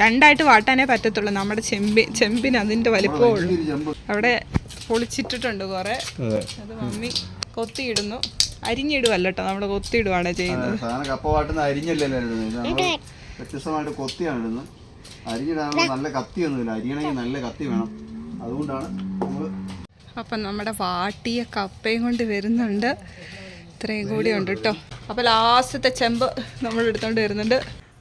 രണ്ടായിട്ട് വാട്ടാനേ പറ്റത്തുള്ളൂ. നമ്മുടെ ചെമ്പി ചെമ്പിന് അതിന്റെ വലിപ്പമേ ഉള്ളൂ. അവിടെ പൊളിച്ചിട്ടിട്ടുണ്ട് കുറെ. അത്. മമ്മി കൊത്തിയിടുന്നു. അരിഞ്ഞിടുവല്ല കേട്ടോ നമ്മൾ കൊത്തിയിടുവാണ് ചെയ്യുന്നത്. കപ്പ വാട്ടുന്ന അരിഞ്ഞല്ലേ ഇത് നമ്മൾ വ്യത്യസ്തമായിട്ട് കൊത്തിയാണ് ഇടുന്നത്. അരിഞ്ഞിടാനുള്ള നല്ല കത്തിയൊന്നുമില്ല. അരിയണമെങ്കിൽ നല്ല കത്തി വേണം. അതുകൊണ്ടാണ് നമ്മൾ അപ്പം നമ്മുടെ വാട്ടിയ കപ്പയും കൊണ്ട് വരുന്നുണ്ട്. ഇത്രയും കൂടി ഉണ്ട് കേട്ടോ അപ്പോൾ ലാസ്റ്റത്തെ ചെമ്പ് നമ്മൾ എടുത്തോണ്ട് വരുന്നുണ്ട്.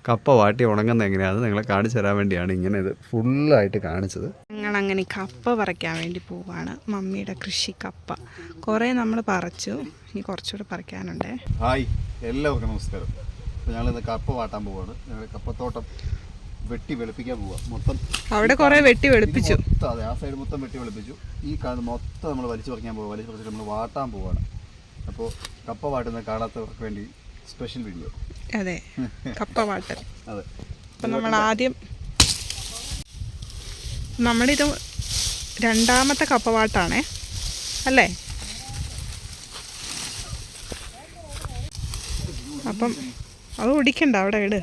കപ്പ വാട്ടി ഉണങ്ങുന്ന എങ്ങനെയാണ് നിങ്ങളെ കാണിച്ചു തരാൻ വേണ്ടിയാണ് ഇങ്ങനെ ഇത് ഫുള്ളായിട്ട് കാണിച്ചത്. ഞങ്ങളങ്ങനെ കപ്പ പറിക്കാൻ വേണ്ടി പോവാണ്. മമ്മിയുടെ കൃഷി കപ്പ. കുറേ നമ്മൾ പറിച്ചു. ഇനി കുറച്ചുകൂടെ പറിക്കാനുണ്ട്. ഹായ് എല്ലാവർക്കും നമസ്കാരം. ഞങ്ങൾ ഞങ്ങളിന്ന് കപ്പ വാട്ടാൻ പോവാണ്. ഞങ്ങൾ കപ്പത്തോട്ടം വെട്ടി വെളുപ്പിക്കാൻ പോവാ. മൊത്തം അവിടെ കുറെ വെട്ടി വെളുപ്പിച്ചു. അതെ ആ സൈഡ് മൊത്തം വെട്ടി വെളുപ്പിച്ചു. ഈ കാണുന്ന മൊത്തം നമ്മൾ വലിച്ചു പറിക്കാൻ പോവാ. വലിച്ചു പറിച്ചിട്ട് നമ്മൾ വാട്ടാൻ പോവാണ്. അപ്പോൾ കപ്പ വാട്ടുന്ന കാണാത്തവർക്ക് വേണ്ടി സ്പെഷ്യൽ വീഡിയോ അതെ. കപ്പ വാട്ടൽ അതെ. അപ്പം നമ്മൾ ആദ്യം നമ്മളിത് രണ്ടാമത്തെ കപ്പ വാട്ടാണേ. അല്ലേ? അപ്പം അത് ഒടിക്കണ്ട അവിടെ ഇട്.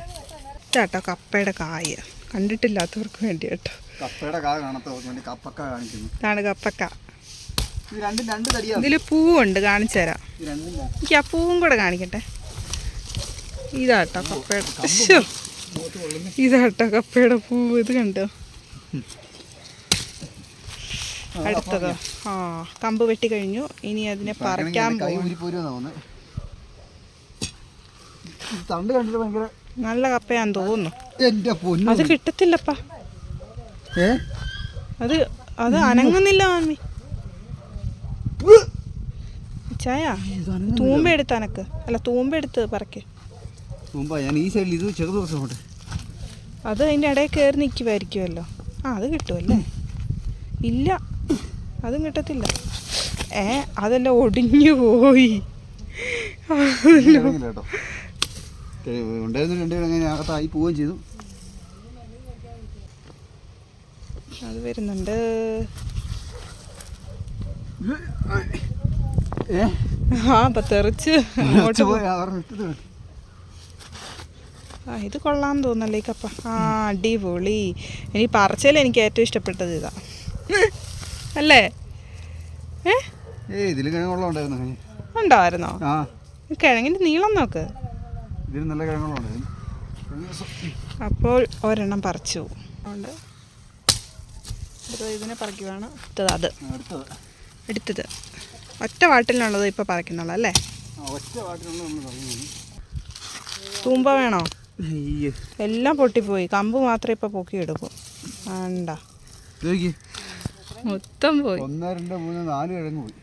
കേട്ടോ കപ്പയുടെ കായ. കണ്ടിട്ടില്ലാത്തവർക്ക് വേണ്ടി കേട്ടോ. കപ്പയുടെ കാ കാണാത്തവർക്ക് വേണ്ടി കപ്പക്ക കാണിക്കുന്നു. ഇതാണ് കപ്പക്ക. ഇതിൽ പൂവുണ്ട് കാണിച്ചു തരാം. എനിക്ക് ആ പൂവും കൂടെ കാണിക്കട്ടെ. ഇതാട്ടോ കപ്പയുടെ. ഇതാട്ടോ കപ്പയുടെ പൂവ് ഇത് കണ്ടോ? അടുത്തത്? ആ കമ്പ് വെട്ടി കഴിഞ്ഞു. ഇനി അതിനെ പറിക്കാൻ നല്ല കപ്പയാന്ന് തോന്നുന്നു. അത് കിട്ടത്തില്ലപ്പാ. അത് അത് അനങ്ങുന്നില്ല മാമി. ചായ? തൂമ്പ എടുത്ത് അനക്ക്. അല്ല തൂമ്പ എടുത്ത് പറക്ക്. മുമ്പാ ഞാൻ ഈ സൈഡിൽ ഇത് ചെറു അങ്ങോട്ട്. അത് അതിന്റെ ഇടയിൽ കയറി നിൽക്കുമായിരിക്കുമല്ലോ ആ അത് കിട്ടുമല്ലേ ഇല്ല. അതും കിട്ടത്തില്ല. ഏ അതെല്ലാം ഒടിഞ്ഞു പോയി. കേട്ടോ. ഉണ്ടായിരുന്ന രണ്ടുപേരും അങ്ങനെ അകത്തായി പോവുകയും ചെയ്തു. അത് വരുന്നുണ്ട്. ആ അപ്പം തെറിച്ച് അങ്ങോട്ട് പോയി. അവർ ആ ഇത് കൊള്ളാന്ന് തോന്നല്ലേ ഈ കപ്പ. ആ അടിപൊളി. ഇനി പറച്ചയിൽ എനിക്ക് ഏറ്റവും ഇഷ്ടപ്പെട്ടത് ഇതാ. അല്ലേ? ഏ? ഇതിൽ ഉണ്ടായിരുന്നു. കിഴങ്ങിന്റെ നീളം നോക്ക്. നല്ല അപ്പോൾ ഒരെണ്ണം പറിച്ചു. അതുകൊണ്ട് ഇതിനെ പറിക്കുവാണ്. അടുത്തത് അത്. എടുത്തത് ഒറ്റ വാട്ടിലുള്ളത് ഇപ്പോൾ പറിക്കുന്നുള്ളൂ അല്ലേ? ഒറ്റ തൂമ്പ വേണോ? എല്ലാം പൊട്ടിപ്പോയി. കമ്പ് മാത്രമേ ഇപ്പൊ പൊക്കി എടുക്കും. വേണ്ട. നോക്കി മൊത്തം പോയി. ഒന്ന് രണ്ട് മൂന്ന് നാല് കിഴങ്ങ് പോയി.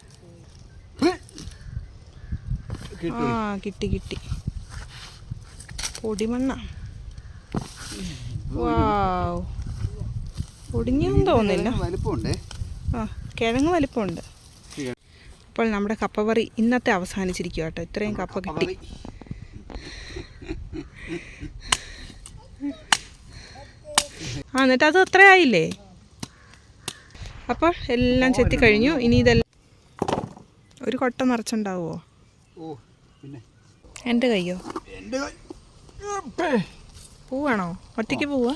ആ കിട്ടി കിട്ടി. പൊടിമണ്ണ. വാവ്. ഒടിഞ്ഞൊന്നും തോന്നില്ല വലിപ്പമുണ്ടേ? ആ കിഴങ്ങ് വലിപ്പമുണ്ട്. അപ്പോൾ നമ്മുടെ കപ്പവറി ഇന്നത്തെ അവസാനിച്ചിരിക്കുക കേട്ടോ ഇത്രയും കപ്പ കിട്ടി. ആ എന്നിട്ട് അത് അത്ര ആയില്ലേ? അപ്പോൾ എല്ലാം ചെത്തി കഴിഞ്ഞു. ഇനി ഇതെല്ലാം ഒരു കൊട്ട നിറച്ചുണ്ടാവുമോ എന്റെ കയ്യോ? പൂവാണോ? ഒറ്റയ്ക്ക് പോവാ?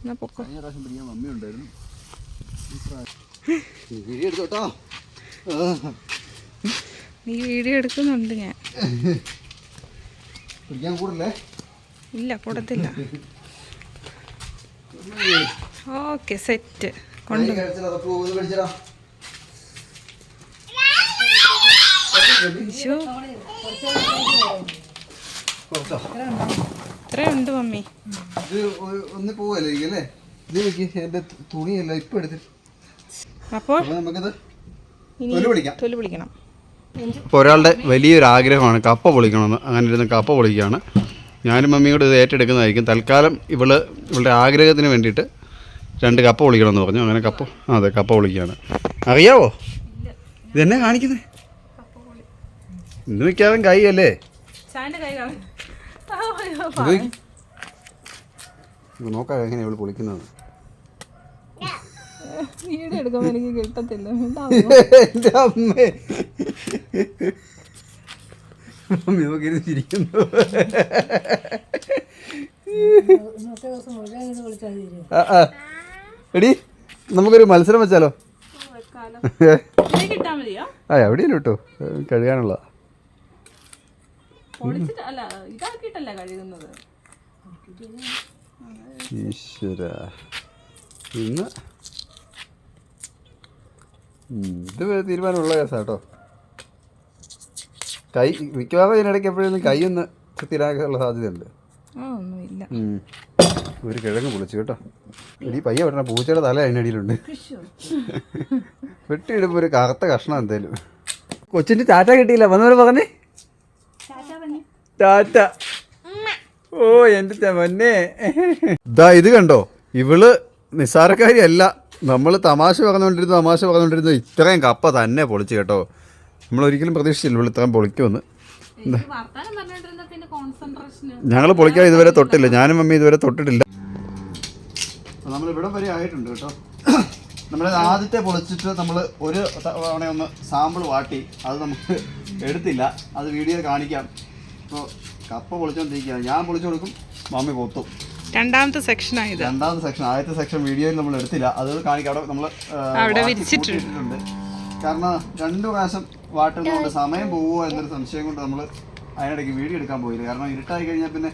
എന്നാ പൊക്കോ. നീ വീഡിയോ എടുക്കുന്നുണ്ട് ഞാൻ. ഇല്ല കൂടത്തില്ല. Okay set. കൊണ്ട് ഇത്രയുണ്ട് മമ്മി. ഒന്ന് പോവല്ലേ തുണിയല്ല ഇപ്പം എടുത്തിട്ട് അപ്പോൾ അപ്പോൾ നമുക്കിത് ഇനി തൊലി ഒരാളുടെ വലിയൊരു ആഗ്രഹമാണ് കപ്പ പൊളിക്കണം അങ്ങനെ ഇരുന്ന് കപ്പ പൊളിക്കുകയാണ്. ഞാനും മമ്മിയും കൂടെ ഇത് ഏറ്റെടുക്കുന്നതായിരിക്കും. തൽക്കാലം ഇവൾ ഇവളുടെ ആഗ്രഹത്തിന് വേണ്ടിയിട്ട് രണ്ട് കപ്പ വിളിക്കണമെന്ന് പറഞ്ഞു. അങ്ങനെ കപ്പ അതെ കപ്പ വിളിക്കുകയാണ് അറിയാവോ? ഇതെന്നെ കാണിക്കുന്നത് ഇന്ന് മിക്കാതും കൈ അല്ലേ നോക്കാം എങ്ങനെ ഇവൾ പൊളിക്കുന്നത്? വീഡിയോ എടുക്കാൻ എനിക്ക് കിട്ടത്തില്ല. അമ്മേ. മമ്മി നോക്കി ചിരിക്കുന്നു. എടി നമുക്കൊരു മത്സരം വെച്ചാലോ? ആ എവിടെയും കേട്ടോ കഴുകാനുള്ള ഈശ്വര. ഇന്ന്. ഉം, ഇത് തീരുമാനമുള്ള കേസാ കേട്ടോ. കൈ മിക്കവാറും ഇതിനിടയ്ക്ക് എപ്പോഴും കൈ ഒന്ന് കുത്തിരാനുള്ള സാധ്യതയുണ്ട്. ആ ഒന്നുമില്ല. ഒരു കിഴങ്ങ് പൊളിച്ചു കേട്ടോ. ഇനി പയ്യ പറഞ്ഞ പൂച്ചയുടെ തല അതിനടിയിലുണ്ട് വെട്ടിയിടുമ്പോൾ ഒരു കറുത്ത കഷ്ണം എന്തേലും. കൊച്ചിന് ടാറ്റ കിട്ടിയില്ല. വന്നവരെ പറഞ്ഞേ. ടാറ്റ ഓ എന്റെ മന്നെ ഇതാ ഇത് കണ്ടോ? ഇവൾ നിസ്സാരക്കാരിയല്ല. നമ്മൾ തമാശ പറഞ്ഞുകൊണ്ടിരുന്ന തമാശ പറഞ്ഞുകൊണ്ടിരുന്ന ഇത്രയും കപ്പ തന്നെ പൊളിച്ചു കേട്ടോ. നമ്മൾ ഒരിക്കലും പ്രതീക്ഷിച്ചില്ല ഇത്രയും പൊളിക്കുമെന്ന്. ഞങ്ങൾ പൊളിക്കാൻ ഇതുവരെ തൊട്ടില്ല. ഞാനും മമ്മി ഇതുവരെ തൊട്ടിട്ടില്ല. നമ്മൾ ഇവിടെ വരെ ആയിട്ടുണ്ട് കേട്ടോ. നമ്മൾ ആദ്യത്തെ പൊളിച്ചിട്ട് നമ്മൾ ഒരു തവണ ഒന്ന് സാമ്പിൾ വാട്ടി. അത് നമുക്ക് എടുത്തില്ല. അത് വീഡിയോ കാണിക്കാം. ഇപ്പോൾ കപ്പ പൊളിച്ചോണ്ടിരിക്കുക ഞാൻ പൊളിച്ചു കൊടുക്കും മമ്മി പൊത്തും രണ്ടാമത്തെ സെക്ഷൻ രണ്ടാമത്തെ സെക്ഷൻ ആദ്യത്തെ സെക്ഷൻ വീഡിയോയിൽ നമ്മൾ എടുത്തില്ല. അത് കാണിക്കാം. അവിടെ നമ്മൾ അവിടെ വിരിച്ചിട്ടുണ്ട്. കാരണം രണ്ടു പ്രാവശ്യം വാട്ടുന്നതുകൊണ്ട് സമയം പോവുമോ എന്നൊരു സംശയം കൊണ്ട് നമ്മൾ അതിനിടയ്ക്ക് വീഡിയോ എടുക്കാൻ പോയില്ല? കാരണം ഇരുട്ടായി കഴിഞ്ഞാൽ പിന്നെ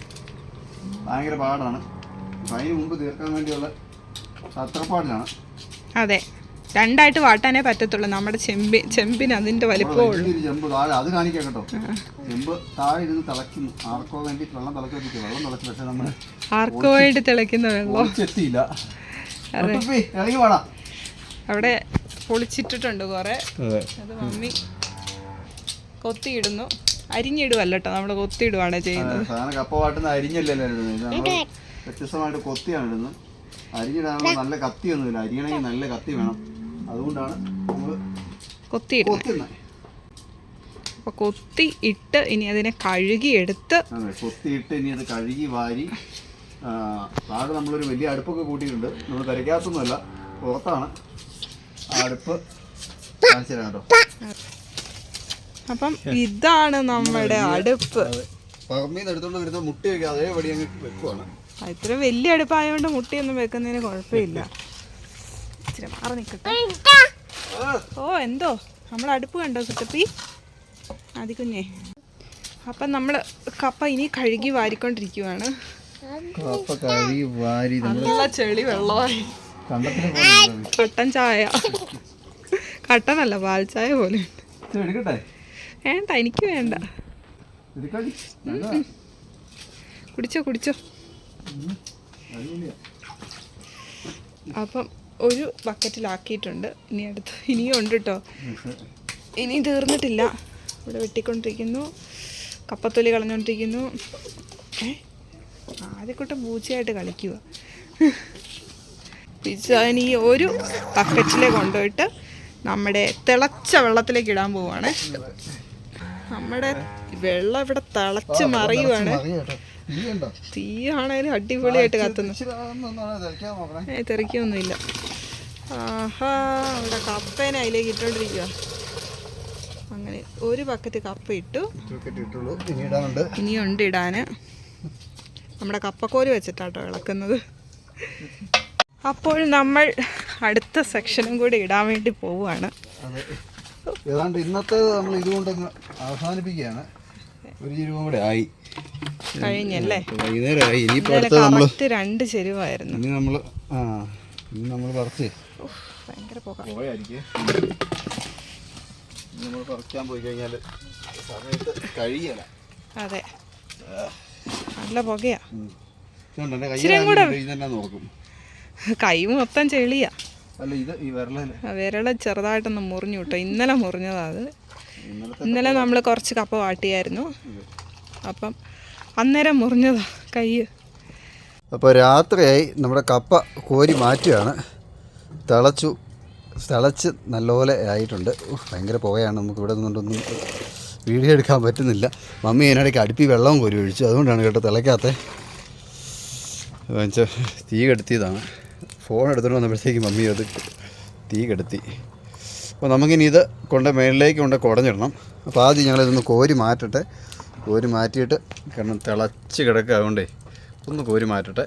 ഭയങ്കര പാടാണ്. അപ്പം അതിന് മുമ്പ് തീർക്കാൻ വേണ്ടിയുള്ള തത്രപ്പാടിലാണ്. അതെ. രണ്ടായിട്ട് വാട്ടാനേ പറ്റത്തുള്ളൂ. നമ്മുടെ ചെമ്പി ചെമ്പിന് അതിന്റെ വലിപ്പം ഉള്ളൂ. വലിയൊരു ചെമ്പ് താഴെ അത് കാണിക്കാം കേട്ടോ. ചെമ്പ് താഴെ ഇരുന്ന് തിളയ്ക്കുന്നു. ആർക്കോ വേണ്ടി വെള്ളം വെള്ളം തിളച്ചു പക്ഷെ നമ്മൾ ആർക്കു വേണ്ടി തിളയ്ക്കുന്ന വെള്ളം. ഒളിച്ചെത്തിയില്ല. ഒട്ടുപ്പി, ഇറങ്ങി വേണം അവിടെ പൊളിച്ചിട്ടിട്ടുണ്ട് കുറെ. അതെ. മമ്മി കൊത്തിയിടുന്നു. അരിഞ്ഞിടുവല്ല കേട്ടോ നമ്മൾ കൊത്തിയിടുവാണ് ചെയ്യുന്നത്. കപ്പ വാട്ടുന്ന അരിഞ്ഞല്ലല്ലോ വ്യത്യസ്തമായിട്ട് കൊത്തിയാണ് ഇടുന്നത്. അരിഞ്ഞിടാനുള്ള നല്ല കത്തിയൊന്നുമില്ല. അരിയണമെങ്കിൽ നല്ല കത്തി വേണം. അതുകൊണ്ടാണ് നമ്മൾ കൊത്തിയിടുന്നത്. കൊത്തുന്നത്. അപ്പൊ കൊത്തി ഇട്ട് ഇനി അതിനെ കഴുകി എടുത്ത് അതെ കൊത്തിയിട്ട് ഇനി അത് കഴുകി വാരി താഴെ നമ്മളൊരു വലിയ അടുപ്പൊക്കെ കൂട്ടിയിട്ടുണ്ട്. നമ്മൾ തിരക്കാത്തൊന്നുമല്ല പുറത്താണ്. അടുപ്പ് കാണിച്ചു തരാം കേട്ടോ. അപ്പം ഇതാണ് നമ്മുടെ അടുപ്പ്. വരുന്ന മുട്ടയൊക്കെ അതേപടി അങ്ങ് വെക്കുവാണ്. ആ, ഇത്ര വലിയ അടുപ്പായതുകൊണ്ട് മുട്ടിയൊന്നും വെക്കുന്നതിന് കുഴപ്പമില്ല. ഇച്ചിരി മാറി നിൽക്കട്ടെ ഓ എന്തോ? നമ്മൾ അടുപ്പ് കണ്ടോ സുട്ടപ്പി അതി കുഞ്ഞേ. അപ്പം നമ്മൾ കപ്പ ഇനി കഴുകി വാരിക്കൊണ്ടിരിക്കുവാണ്. കപ്പ കഴുകി വാരി നല്ല ചെളി വെള്ളമായി. കട്ടൻ ചായ. കട്ടനല്ല പാൽ ചായ പോലെ വേണ്ട എനിക്ക് വേണ്ട. കുടിച്ചോ കുടിച്ചോ. അപ്പം ഒരു ബക്കറ്റിലാക്കിയിട്ടുണ്ട്. ഇനി അടുത്ത് ഇനിയും ഉണ്ട് കേട്ടോ ഇനി തീർന്നിട്ടില്ല. ഇവിടെ വെട്ടിക്കൊണ്ടിരിക്കുന്നു. കപ്പത്തൊലി കളഞ്ഞുകൊണ്ടിരിക്കുന്നു ഏ? ആദ്യക്കൂട്ടം പൂച്ചയായിട്ട് കളിക്കുക പിച്ചാൻ ഈ ഒരു ബക്കറ്റിൽ കൊണ്ടുപോയിട്ട് നമ്മുടെ തിളച്ച വെള്ളത്തിലേക്ക് ഇടാൻ പോവാണ്. നമ്മുടെ വെള്ളം ഇവിടെ തിളച്ച് മറിയുവാണ്. തീ അടിപൊളിയായിട്ട് കത്തുന്നു. ഏ തെറിക്കൊന്നുമില്ല. ആഹാ ഇവിടെ കപ്പേനെ അതിലേക്ക് ഇട്ടോണ്ടിരിക്കുക അങ്ങനെ ഒരു ബക്കറ്റ് കപ്പ ഇട്ടു. ഇനിയുണ്ട് ഇടാന്. നമ്മുടെ കപ്പക്കോൽ വെച്ചിട്ടാട്ടോ ഇളക്കുന്നത്. അപ്പോൾ നമ്മൾ അടുത്ത സെക്ഷനും കൂടി ഇടാൻ വേണ്ടി പോവുകയാണ്. ഏതാണ്ട് ഇന്നത്തെ നമ്മൾ ഇതുകൊണ്ട് അവസാനിപ്പിക്കുകയാണ്. ഒരു ചെരുവ കൂടെ ആയി. കഴിഞ്ഞല്ലേ? വൈകുന്നേരമായി. ഇനിയിപ്പോൾ അടുത്ത നമ്മൾ രണ്ട് ചെരുവായിരുന്നു. ഇനി നമ്മൾ ആ ഇനി നമ്മൾ പറിച്ച് ഭയങ്കര പുക. പോയായിരിക്കും. നമ്മൾ പറിക്കാൻ പോയി കഴിഞ്ഞാൽ സമയത്ത് കഴിയല. അതെ. നല്ല പുകയാ. നോക്കും. കൈ മൊത്തം ചെളിയാ. വിരള ചെറുതായിട്ടൊന്ന് മുറിഞ്ഞു കിട്ടോ. ഇന്നലെ മുറിഞ്ഞതാ അത്. ഇന്നലെ നമ്മൾ കുറച്ച് കപ്പ വാട്ടിയായിരുന്നു. അപ്പം അന്നേരം മുറിഞ്ഞതാ കൈ. അപ്പോൾ രാത്രിയായി നമ്മുടെ കപ്പ കോരി മാറ്റുകയാണ്. തിളച്ചു തിളച്ച് നല്ലപോലെ ആയിട്ടുണ്ട്. ഉഫ്, ഭയങ്കര പുകയാണ്. നമുക്ക് ഇവിടെ നിന്നുകൊണ്ടൊന്നും വീഡിയോ എടുക്കാൻ പറ്റുന്നില്ല. മമ്മി അതിനിടയ്ക്ക് അടുപ്പി വെള്ളവും കോരി ഒഴിച്ചു. അതുകൊണ്ടാണ് കേട്ടോ തിളയ്ക്കാത്ത. വെച്ചാൽ തീ കെടുത്തിയതാണ്. ഫോൺ എടുത്തുകൊണ്ട് വന്നപ്പോഴത്തേക്ക് മമ്മി അത് തീ കെടുത്തി. അപ്പോൾ നമുക്കിനി ഇത് കൊണ്ട് മേളിലേക്ക് കൊണ്ട് കുടഞ്ഞിടണം. അപ്പോൾ ആദ്യം ഞങ്ങളിതൊന്ന് കോരി മാറ്റട്ടെ. കോരി മാറ്റിയിട്ട് കാരണം തിളച്ച് കിടക്കുക അതുകൊണ്ടേ ഒന്ന് കോരി മാറ്റട്ടെ.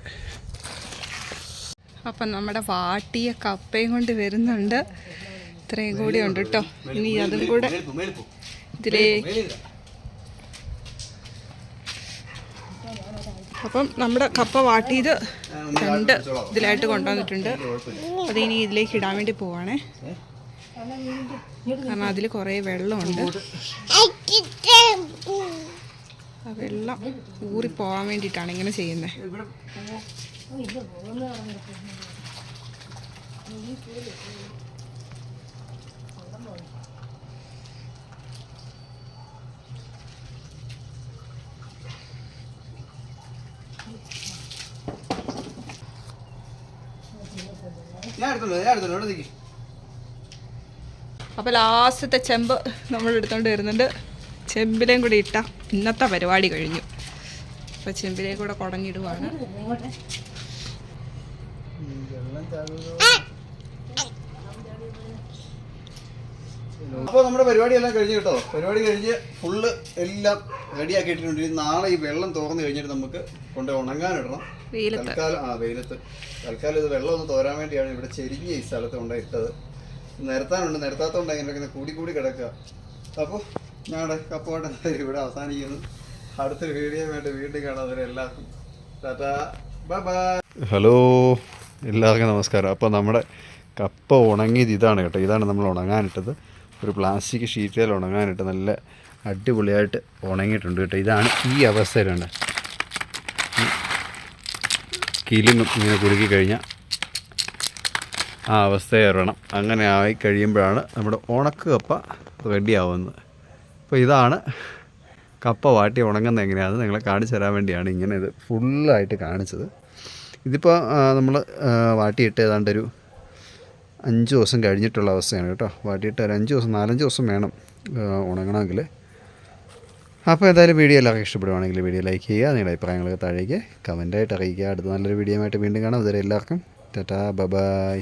അപ്പം നമ്മുടെ വാട്ടിയ കപ്പയും കൊണ്ട് വരുന്നുണ്ട്. ഇത്രയും കൂടി ഉണ്ട് കേട്ടോ. ഇനി അതും കൂടെ ഇതിലേ അപ്പം നമ്മുടെ കപ്പ വാട്ടിയത് രണ്ട് ഇതിലായിട്ട് കൊണ്ടുവന്നിട്ടുണ്ട്. അത് ഇനി ഇതിലേക്ക് ഇടാൻ വേണ്ടി പോവാണേ. കാരണം അതിൽ കുറേ വെള്ളമുണ്ട്. ആ വെള്ളം ഊറി പോകാൻ വേണ്ടിയിട്ടാണ് ഇങ്ങനെ ചെയ്യുന്നത് ഞാൻ എടുത്തോളൂ ഞാൻ എടുത്തോളൂ ഇവിടെ നിൽക്കി അപ്പോൾ ലാസ്റ്റത്തെ ചെമ്പ് നമ്മൾ എടുത്തോണ്ട് വരുന്നുണ്ട്. ചെമ്പിലേയും കൂടി ഇട്ട ഇന്നത്തെ പരിപാടി കഴിഞ്ഞു. അപ്പോൾ ചെമ്പിലേയും കൂടെ കുടഞ്ഞിടുവാണ്. അപ്പോൾ നമ്മുടെ പരിപാടി എല്ലാം കഴിഞ്ഞു കേട്ടോ. പരിപാടി കഴിഞ്ഞ് ഫുള്ള് എല്ലാം റെഡിയാക്കിയിട്ടുണ്ട് നാളെ ഈ വെള്ളം തുറന്നു കഴിഞ്ഞിട്ട് നമുക്ക് കൊണ്ട് ഉണങ്ങാനിടണം. വെയിലത്ത്. ആ വെയിലത്ത്. തൽക്കാലം ഇത് വെള്ളം ഒന്ന് തോരാൻ വേണ്ടിയാണ് ഇവിടെ ചെരിഞ്ഞ ഈ സ്ഥലത്ത് കൊണ്ടുപോയി ഇട്ടത് നിരത്താനുണ്ട് നിരത്താത്തോണ്ട് ഇങ്ങനെ കൂടി കൂടി കിടക്കുക. അപ്പോൾ ഞങ്ങളുടെ കപ്പോട്ട് ഇവിടെ അവസാനിക്കുന്നു. അടുത്തൊരു വീഡിയോ വേണ്ടി വീണ്ടും കാണാം എല്ലാവർക്കും. ടാറ്റാ. Bye bye. ഹലോ എല്ലാവർക്കും നമസ്കാരം. അപ്പോൾ നമ്മുടെ കപ്പ ഉണങ്ങിയത് ഇതാണ് കേട്ടോ. ഇതാണ് നമ്മൾ ഉണങ്ങാനിട്ടത്. ഒരു പ്ലാസ്റ്റിക് ഷീറ്റിൽ ഉണങ്ങാനിട്ട് നല്ല അടിപൊളിയായിട്ട് ഉണങ്ങിയിട്ടുണ്ട് കേട്ടോ. ഇതാണ് ഈ അവസ്ഥയിലുണ്ട് കിലുങ്ങും ഇങ്ങനെ കുലുക്കി കഴിഞ്ഞാൽ ആ അവസ്ഥയേറണം അങ്ങനെ ആയി കഴിയുമ്പോഴാണ് നമ്മുടെ ഉണക്ക് കപ്പ റെഡി ആവുന്നത് അപ്പോൾ ഇതാണ് കപ്പ വാട്ടി ഉണങ്ങുന്നത് എങ്ങനെയാണെന്ന് നിങ്ങളെ കാണിച്ചു തരാൻ വേണ്ടിയാണ് ഇങ്ങനെ ഇത് ഫുള്ളായിട്ട് കാണിച്ചത്. ഇതിപ്പോൾ നമ്മൾ വാട്ടിയിട്ട് ഏതാണ്ടൊരു അഞ്ച് ദിവസം കഴിഞ്ഞിട്ടുള്ള അവസ്ഥയാണ് കേട്ടോ. വാട്ടിയിട്ട് ഒരു അഞ്ച് ദിവസം നാലഞ്ച് ദിവസം വേണം ഉണങ്ങണമെങ്കിൽ അപ്പോൾ എന്തായാലും വീഡിയോ എല്ലാവർക്കും ഇഷ്ടപ്പെടുവാണെങ്കിൽ വീഡിയോ ലൈക്ക് ചെയ്യുക നിങ്ങളുടെ അഭിപ്രായങ്ങൾ താഴേക്ക് കമന്റായിട്ട് അറിയിക്കുക. അടുത്ത നല്ലൊരു വീഡിയോ ആയിട്ട് വീണ്ടും കാണാം. അതുവരെ എല്ലാവർക്കും ടാറ്റാ ബൈ.